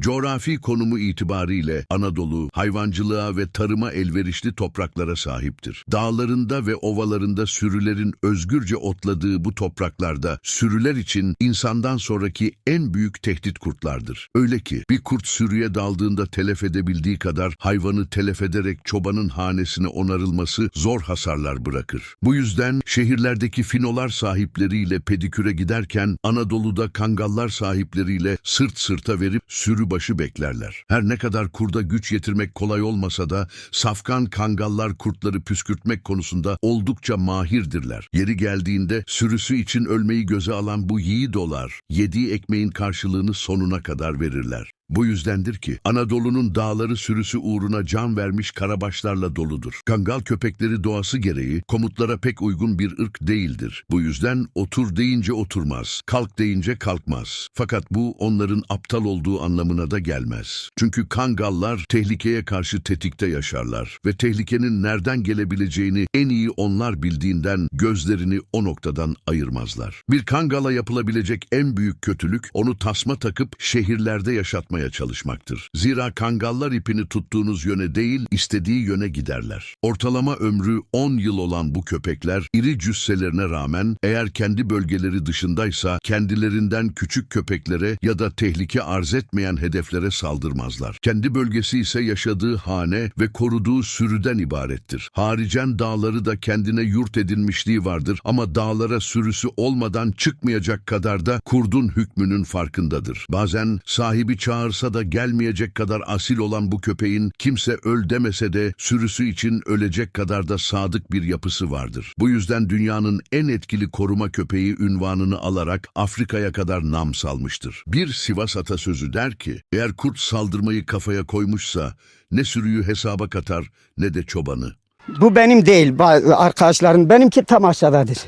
Coğrafi konumu itibariyle Anadolu hayvancılığa ve tarıma elverişli topraklara sahiptir. Dağlarında ve ovalarında sürülerin özgürce otladığı bu topraklarda sürüler için insandan sonraki en büyük tehdit kurtlardır. Öyle ki bir kurt sürüye daldığında telef edebildiği kadar hayvanı telef ederek çobanın hanesine onarılması zor hasarlar bırakır. Bu yüzden şehirlerdeki finolar sahipleriyle pediküre giderken Anadolu'da kangallar sahipleriyle sırt sırta verip sürü başı beklerler. Her ne kadar kurda güç yetirmek kolay olmasa da safkan kangallar kurtları püskürtmek konusunda oldukça mahirdirler. Yeri geldiğinde sürüsü için ölmeyi göze alan bu yiğidolar yediği ekmeğin karşılığını sonuna kadar verirler. Bu yüzdendir ki Anadolu'nun dağları sürüsü uğruna can vermiş karabaşlarla doludur. Kangal köpekleri doğası gereği komutlara pek uygun bir ırk değildir. Bu yüzden otur deyince oturmaz, kalk deyince kalkmaz. Fakat bu onların aptal olduğu anlamına da gelmez. Çünkü kangallar tehlikeye karşı tetikte yaşarlar ve tehlikenin nereden gelebileceğini en iyi onlar bildiğinden gözlerini o noktadan ayırmazlar. Bir kangala yapılabilecek en büyük kötülük onu tasma takıp şehirlerde yaşatmaya çalışmaktır. Zira kangallar ipini tuttuğunuz yöne değil, istediği yöne giderler. Ortalama ömrü 10 yıl olan bu köpekler iri cüsselerine rağmen eğer kendi bölgeleri dışındaysa kendilerinden küçük köpeklere ya da tehlike arz etmeyen hedeflere saldırmazlar. Kendi bölgesi ise yaşadığı hane ve koruduğu sürüden ibarettir. Haricen dağları da kendine yurt edinmişliği vardır ama dağlara sürüsü olmadan çıkmayacak kadar da kurdun hükmünün farkındadır. Bazen sahibi çağırsa da gelmeyecek kadar asil olan bu köpeğin kimse öl demese de sürüsü için ölecek kadar da sadık bir yapısı vardır. Bu yüzden dünyanın en etkili koruma köpeği ünvanını alarak Afrika'ya kadar nam salmıştır. Bir Sivas atasözü der ki, eğer kurt saldırmayı kafaya koymuşsa ne sürüyü hesaba katar ne de çobanı. Bu benim değil arkadaşlarım. Benimki tam aşağıdadır.